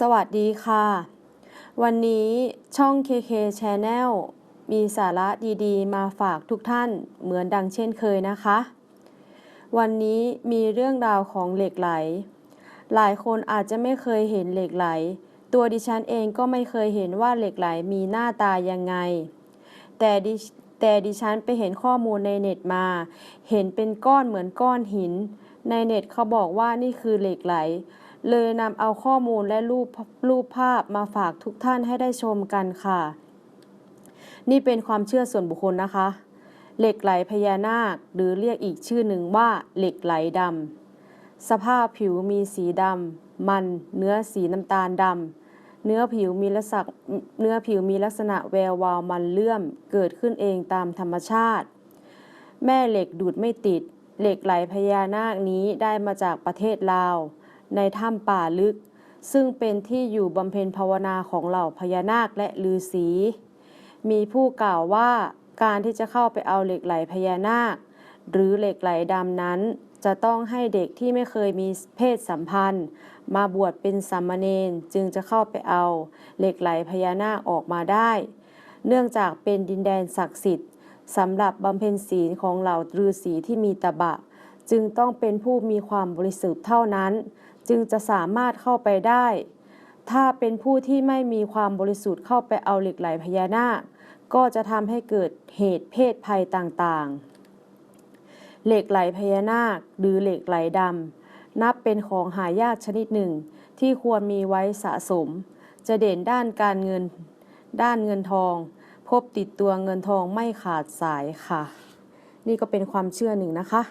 สวัสดีค่ะ วันนี้ช่อง KK Channel มีสาระดีๆ มาฝากทุกท่านเหมือนดังเช่นเคยนะคะ วันนี้มีเรื่องราวของเหล็กไหล หลายคนอาจจะไม่เคยเห็นเหล็กไหล ตัวดิฉันเองก็ไม่เคยเห็นว่าเหล็กไหลมีหน้าตายังไง แต่ดิแต่ดิฉันไปเห็นข้อมูลในเน็ตมา เห็นเป็นก้อนเหมือนก้อนหิน ในเน็ตเขาบอกว่านี่คือเหล็กไหล เลยนำเอาข้อมูลและรูปรูปภาพมาฝากทุกท่านให้ได้ชมกันค่ะ นี่เป็นความเชื่อส่วนบุคคลนะคะ เหล็กไหลพญานาค หรือเรียกอีกชื่อหนึ่งว่าเหล็กไหลดำสภาพผิวมีสีดำมันเนื้อสีน้ำตาลดำเนื้อผิวมีลักษณะเนื้อผิวมีลักษณะแวววาวมันเลื่อม เกิดขึ้นเองตามธรรมชาติ แม่เหล็กดูดไม่ติด เหล็กไหลพญานาคนี้ได้มาจากประเทศลาว ในถ้ำป่าลึก ซึ่งเป็นที่อยู่บำเพ็ญภาวนาของเหล่าพญานาคและฤาษีมีผู้กล่าวว่าการที่จะเข้าไปเอาเหล็กไหลพญานาค หรือเหล็กไหลดำนั้น จะต้องให้เด็กที่ไม่เคยมีเพศสัมพันธ์ มาบวชเป็นสามเณรจึงจะเข้าไปเอาเหล็กไหลพญานาคออกมาได้ เนื่องจากเป็นดินแดนศักดิ์สิทธิ์สำหรับบำเพ็ญศีลของเหล่าฤาษีที่มีตบะ จึงต้องเป็นผู้มีความบริสุทธิ์เท่านั้น จึงจะสามารถเข้าไปได้ ถ้าเป็นผู้ที่ไม่มีความบริสุทธิ์เข้าไปเอาเหล็กไหลพญานาค ก็จะทำให้เกิดเหตุเพศภัยต่างๆ เหล็กไหลพญานาคหรือเหล็กไหลดำนับเป็นของหายากชนิดหนึ่ง ที่ควรมีไว้สะสม จะเด่นด้านการเงิน ด้านเงินทอง พบติดตัวเงินทองไม่ขาดสายค่ะ นี่ก็เป็นความเชื่อหนึ่งนะคะ